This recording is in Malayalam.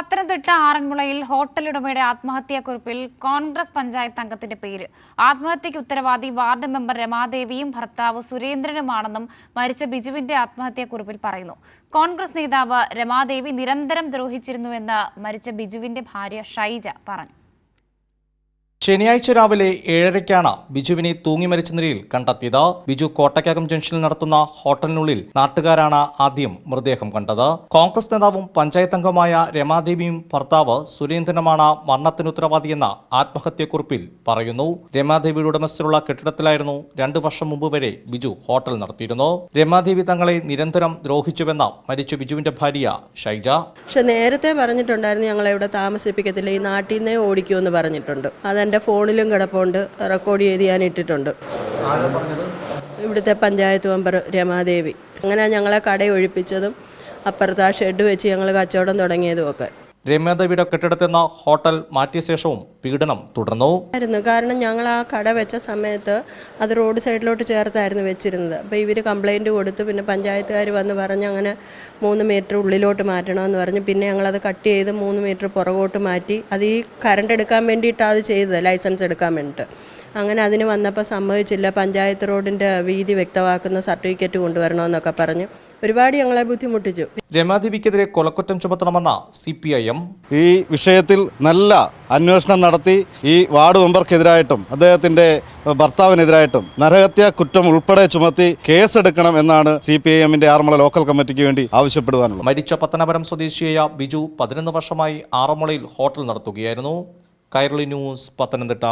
പത്തനംതിട്ട ആറന്മുളയിൽ ഹോട്ടൽ ഉടമയുടെ ആത്മഹത്യാക്കുറിപ്പിൽ കോൺഗ്രസ് പഞ്ചായത്ത് അംഗത്തിന്റെ പേര്. ആത്മഹത്യയ്ക്ക് ഉത്തരവാദി വാർഡ് മെമ്പർ രമാദേവിയും ഭർത്താവ് സുരേന്ദ്രനുമാണെന്നും മരിച്ച ബിജുവിന്റെ ആത്മഹത്യാക്കുറിപ്പിൽ പറയുന്നു. കോൺഗ്രസ് നേതാവ് രമാദേവി നിരന്തരം ദ്രോഹിച്ചിരുന്നുവെന്ന് മരിച്ച ബിജുവിന്റെ ഭാര്യ ഷൈജ പറഞ്ഞു. ശനിയാഴ്ച രാവിലെ ഏഴരയ്ക്കാണ് ബിജുവിനെ തൂങ്ങി മരിച്ച നിലയിൽ കണ്ടെത്തിയത്. ബിജു കോട്ടയ്ക്കകം ജംഗ്ഷനിൽ നടത്തുന്ന ഹോട്ടലിനുള്ളിൽ നാട്ടുകാരാണ് ആദ്യം മൃതദേഹം കണ്ടത്. കോൺഗ്രസ് നേതാവും പഞ്ചായത്ത് അംഗമായ രമാദേവിയും ഭർത്താവ് സുരേന്ദ്രനുമാണ് മരണത്തിന് ഉത്തരവാദിയെന്ന് ആത്മഹത്യക്കുറിപ്പിൽ പറയുന്നു. രമാദേവിയുടെ ഉടമസ്ഥരുള്ള കെട്ടിടത്തിലായിരുന്നു രണ്ടു വർഷം മുമ്പ് വരെ ബിജു ഹോട്ടൽ നടത്തിയിരുന്നു. രമാദേവി തങ്ങളെ നിരന്തരം ദ്രോഹിച്ചുവെന്ന മരിച്ച ബിജുവിന്റെ ഭാര്യ ഷൈജ. പക്ഷെ നേരത്തെ പറഞ്ഞിട്ടുണ്ടായിരുന്നു ഞങ്ങളെ ഇവിടെ താമസിപ്പിക്കത്തില്ല ഈ നാട്ടിൽ നിന്നേ ഓടിക്കുമെന്ന് പറഞ്ഞിട്ടുണ്ട്. അതെന്റെ ഫോണിലും കിടപ്പുണ്ട്. റെക്കോർഡ് ചെയ്ത് ഞാൻ ഇട്ടിട്ടുണ്ട്. ഇവിടുത്തെ പഞ്ചായത്ത് മെമ്പർ രമാദേവി. അങ്ങനെ ഞങ്ങളെ കടയൊഴിപ്പിച്ചതും അപ്പുറത്ത് ആ ഷെഡ് വെച്ച് ഞങ്ങൾ കച്ചവടം തുടങ്ങിയതും ഒക്കെ രമ്യാദേവിയുടെ കെട്ടിടത്തിൽ നിന്ന് ഹോട്ടൽ മാറ്റിയ ശേഷവും പീഡനം തുടർന്നു. ആയിരുന്നു. കാരണം ഞങ്ങൾ ആ കട വെച്ച സമയത്ത് അത് റോഡ് സൈഡിലോട്ട് ചേർത്തായിരുന്നു വെച്ചിരുന്നത്. അപ്പോൾ ഇവർ കംപ്ലൈന്റ് കൊടുത്ത്. പിന്നെ പഞ്ചായത്തുകാർ വന്ന് പറഞ്ഞ് അങ്ങനെ മൂന്ന് മീറ്റർ ഉള്ളിലോട്ട് മാറ്റണമെന്ന് പറഞ്ഞ്. പിന്നെ ഞങ്ങളത് കട്ട് ചെയ്ത് മൂന്ന് മീറ്റർ പുറകോട്ട് മാറ്റി. അത് ഈ കറണ്ട് എടുക്കാൻ വേണ്ടിയിട്ടാണ് അത് ചെയ്തത് ലൈസൻസ് എടുക്കാൻ വേണ്ടിയിട്ട്. അങ്ങനെ അതിന് വന്നപ്പോൾ സമ്മതിച്ചില്ല പഞ്ചായത്ത് റോഡിന്റെ വീതി വ്യക്തമാക്കുന്ന സർട്ടിഫിക്കറ്റ് കൊണ്ടുവരണമെന്നൊക്കെ പറഞ്ഞ്. ഒരുപാട് ഞങ്ങളെ ബുദ്ധിമുട്ടിച്ചു. രമാദേവിക്കെതിരെ കൊലക്കുറ്റം ചുമത്തണമെന്ന സി പി ഐ എം ഈ വിഷയത്തിൽ നല്ല അന്വേഷണം നടത്തി ഈ വാർഡ് മെമ്പർക്കെതിരായിട്ടും അദ്ദേഹത്തിന്റെ ഭർത്താവിനെതിരായിട്ടും നരഹത്യ കുറ്റം ഉൾപ്പെടെ ചുമത്തി കേസെടുക്കണം എന്നാണ് സി പി ഐ എമ്മിന്റെ ആറന്മുള ലോക്കൽ കമ്മിറ്റിക്ക് വേണ്ടി ആവശ്യപ്പെടുവാനുള്ളത്. മരിച്ച പത്തനാപുരം സ്വദേശിയായ ബിജു പതിനൊന്ന് വർഷമായി ആറന്മുളയിൽ ഹോട്ടൽ നടത്തുകയായിരുന്നു. കൈരളി ന്യൂസ് പത്തനംതിട്ട.